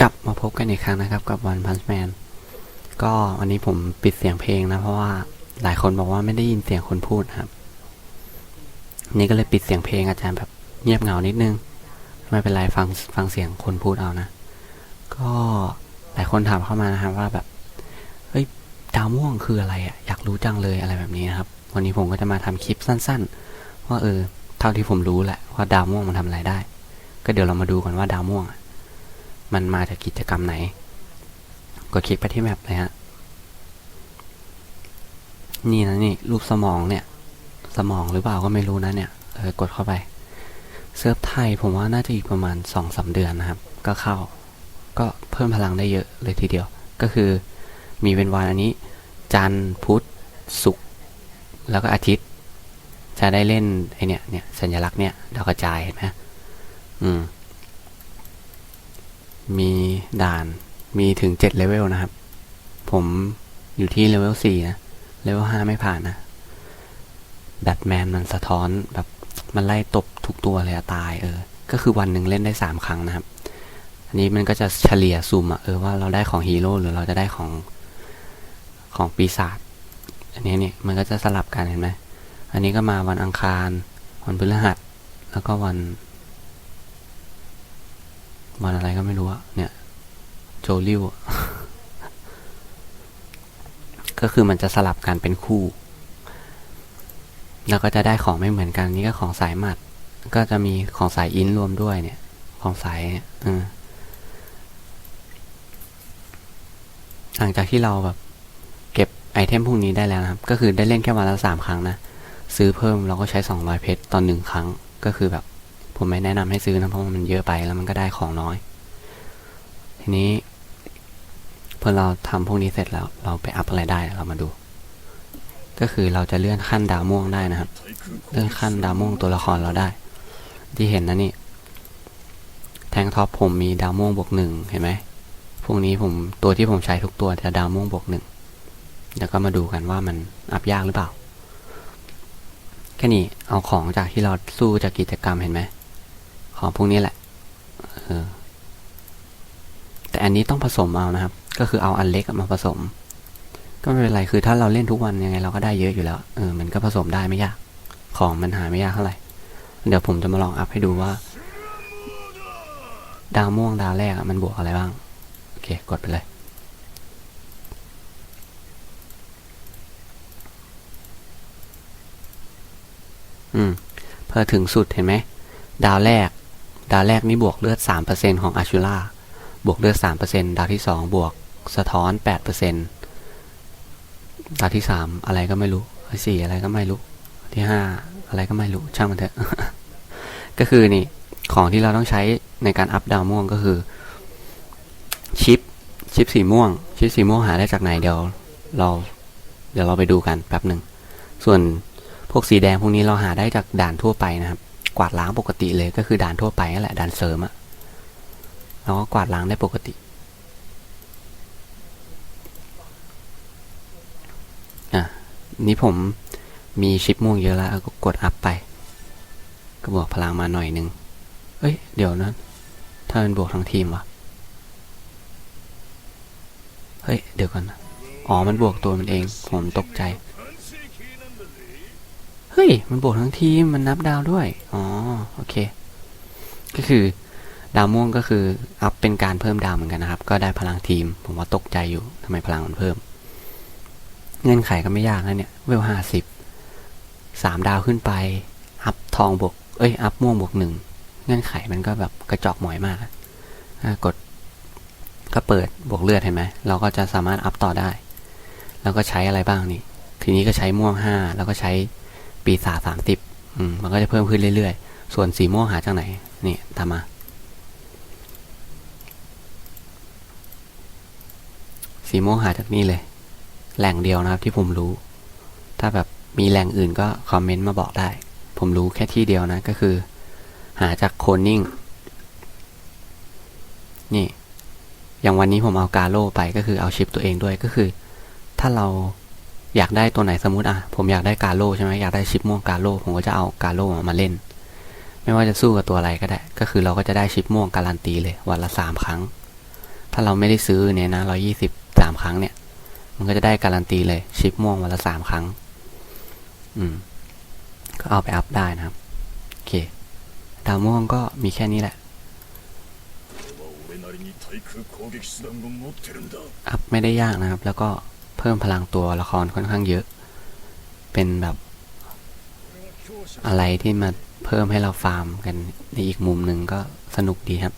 กลับมาพบกันอีกครั้งนะครับกับ One Punch Man ก็วันนี้ผมปิดเสียงเพลงนะ เพราะว่าหลายคนบอกว่าไม่ได้ยินเสียงคนพูดครับ นี่ก็เลยปิดเสียงเพลงอาจารย์แบบเงียบเหงานิดนึง ไม่เป็นไรฟังฟังเสียงคนพูดเอานะ ก็หลายคนถามเข้ามานะครับว่าแบบเฮ้ยดาวม่วงคืออะไรอะอยากรู้จังเลยอะไรแบบนี้นะครับ วันนี้ผมก็จะมาทำคลิปสั้น ๆ ว่าเออเท่าที่ผมรู้แหละว่าดาวม่วงมันทำอะไรได้ ก็เดี๋ยวเรามาดูกันว่าดาวม่วงอะ มันมาจากกิจกรรมไหน กดคลิกไปที่แมปเลยฮะ นี่นะนี่รูปสมองเนี่ย สมองหรือเปล่าก็ไม่รู้นะเนี่ยเออกดเข้าไป เซิร์ฟไทยผมว่าน่าจะอีกประมาณสองสาเดือนนะครับ ก็เข้า ก็เพิ่มพลังได้เยอะเลยทีเดียว ก็คือมีเป็นวันอันนี้ จันทร์พุธศุกร์แล้วก็อาทิตย์ จะได้เล่นไอเนี่ยเนี่ยสัญลักษณ์เนี่ยดาวกระจายเห็นไหมอืม มีด่านมีถึงเจ็ดเลเวลนะครับ ผมอยู่ที่เลเวลสี่นะ เลเวลห้าไม่ผ่านนะ แบทแมนมันสะท้อนแบบมันไล่ตบทุกตัวเลยอะตายเออ ก็คือวันหนึ่งเล่นได้สามครั้งนะครับ อันนี้มันก็จะเฉลี่ยซุ่มอะเออว่าเราได้ของฮีโร่หรือเราจะได้ของของปีศาจ อันนี้เนี่ยมันก็จะสลับกันเห็นไหม อันนี้ก็มาวันอังคาร วันพฤหัส แล้วก็วัน วันอะไรก็ไม่รู้อะเนี่ย โจลิวก็คือมันจะสลับกันเป็นคู่ แล้วก็จะได้ของไม่เหมือนกัน นี่ก็ของสายหมัด ก็จะมีของสายอินรวมด้วยเนี่ย ของสายเนี่ยหลังจากที่เราแบบ เก็บไอเทมพวกนี้ได้แล้วนะครับ ก็คือได้เล่นแค่วันละสามครั้งนะ ซื้อเพิ่มเราก็ใช้สองร้อยเพชรตอนหนึ่งครั้ง ก็คือแบบ ผมไม่แนะนำให้ซื้อนะเพราะมันเยอะไปแล้วมันก็ได้ของน้อย ทีนี้พอเราทำพวกนี้เสร็จแล้ว เราไปอัพอะไรได้เรามาดู ก็คือเราจะเลื่อนขั้นดาวม่วงได้นะครับ เลื่อนขั้นดาวม่วงตัวละครเราได้ ที่เห็นนะนี่ แทงท็อปผมมีดาวม่วงบวกหนึ่งเห็นไหมพวกนี้ผมตัวที่ผมใช้ทุกตัวจะดาวม่วงบวกหนึ่งเดี๋ยวก็มาดูกันว่ามันอัพยากหรือเปล่า แค่นี้เอาของจากที่เราสู้จากกิจกรรมเห็นไหม ของพวกนี้แหละออแต่อันนี้ต้องผสมเอานะครับ ก็คือเอาอันเล็กมาผสม ก็ไม่เป็นไรคือถ้าเราเล่นทุกวันยังไงเราก็ได้เยอะอยู่แล้วเออมันก็ผสมได้ไม่ยาก ของมันหาไม่ยากเท่าไหร่ เดี๋ยวผมจะมาลองอัพให้ดูว่า ดาวม่วงดาวแรกมันบวกอะไรบ้าง โอเค กดไปเลยอืมพอถึงสุดเห็นไหม ดาวแรก ดาวแรกนี่บวกเลือดสามเปอร์เซ็นของอาชูล่าบวกเลือดสามเปอร์เซ็นดาวที่สองบวกสะท้อนแปดาวที่สามอะไรก็ไม่รู้สี่อะไรก็ไม่รู้ ที่ห้าอะไรก็ไม่รู้ ช่างมันเถอะ ก็คือนี่ ของที่เราต้องใช้ในการอัพดาวม่วงก็คือ ชิป ชิปสีม่วง ชิปสีม่วงหาได้จากไหนเดี๋ยวเรา เดี๋ยวเราไปดูกันแป๊บหนึ่ง ส่วนพวกสีแดงพวกนี้เราหาได้จากด่านทั่วไปนะครับ กวาดล้างปกติเลยก็คือด่านทั่วไปนั่นแหละด่านเสริมอะเราก็กวาดล้างได้ปกติอะนี่ผมมีชิปม่วงเยอะแล้วก็กดอัพไป ก็บวกพลังมาหน่อยนึงเอ้ย เดี๋ยวนะ ถ้ามันบวกทั้งทีมวะเฮ้ย เดี๋ยวก่อนนะอ๋อ มันบวกตัวมันเอง ผมตกใจ ฮ้ย มันบวกทั้งทีม มันนับดาวด้วย อ๋อ โอเค ก็คือ ดาวม่วงก็คือ อัพเป็นการเพิ่มดาวเหมือนกันนะครับ ก็ได้พลังทีม ผมว่าตกใจอยู่ทำไมพลังมันเพิ่ม เงื่อนไขก็ไม่ยากนะเนี่ย เวลห้าสิบ สามดาวขึ้นไป อัพทองบวก เอ้ย อัพม่วงบวกหนึ่ง เงื่อนไขมันก็แบบกระจอกหมอยมาก กด ก็เปิดบวกเลือดเห็นไหม เราก็จะสามารถอัพต่อได้ แล้วก็ใช้อะไรบ้างนี่ ทีนี้ก็ใช้ม่วงห้า แล้วก็ใช้ ปีศาจสามสิบมันก็จะเพิ่มขึ้นเรื่อยๆ ส่วนสีม่วงหาจากไหน นี่ตามา สีม่วงหาจากนี่เลย แหล่งเดียวนะครับที่ผมรู้ ถ้าแบบมีแหล่งอื่นก็คอมเมนต์มาบอกได้ ผมรู้แค่ที่เดียวนะก็คือ หาจากโคนนิ่ง นี่ อย่างวันนี้ผมเอากาโลไปก็คือเอาชิปตัวเองด้วยก็คือ ถ้าเรา อยากได้ตัวไหนสมมติอะผมอยากได้กาโลใช่ไหมอยากได้ชิปม่วงกาโลผมก็จะเอากาโลมาเล่น ไม่ว่าจะสู้กับตัวอะไรก็ได้ ก็คือเราก็จะได้ชิปม่วงการันตีเลยวันละสามครั้ง ถ้าเราไม่ได้ซื้อเนี่ยนะร้อยยี่สิบสามครั้งเนี่ย มันก็จะได้การันตีเลยชิปม่วงวันละสามครั้ง อืม ก็เอาไปอัพได้นะครับโอเคดาวม่วงก็มีแค่นี้แหละอัพไม่ได้ยากนะครับ แล้วก็ เพิ่มพลังตัวละครค่อนข้างเยอะ เป็นแบบ อะไรที่มาเพิ่มให้เราฟาร์มกันในอีกมุมหนึ่งก็สนุกดีครับ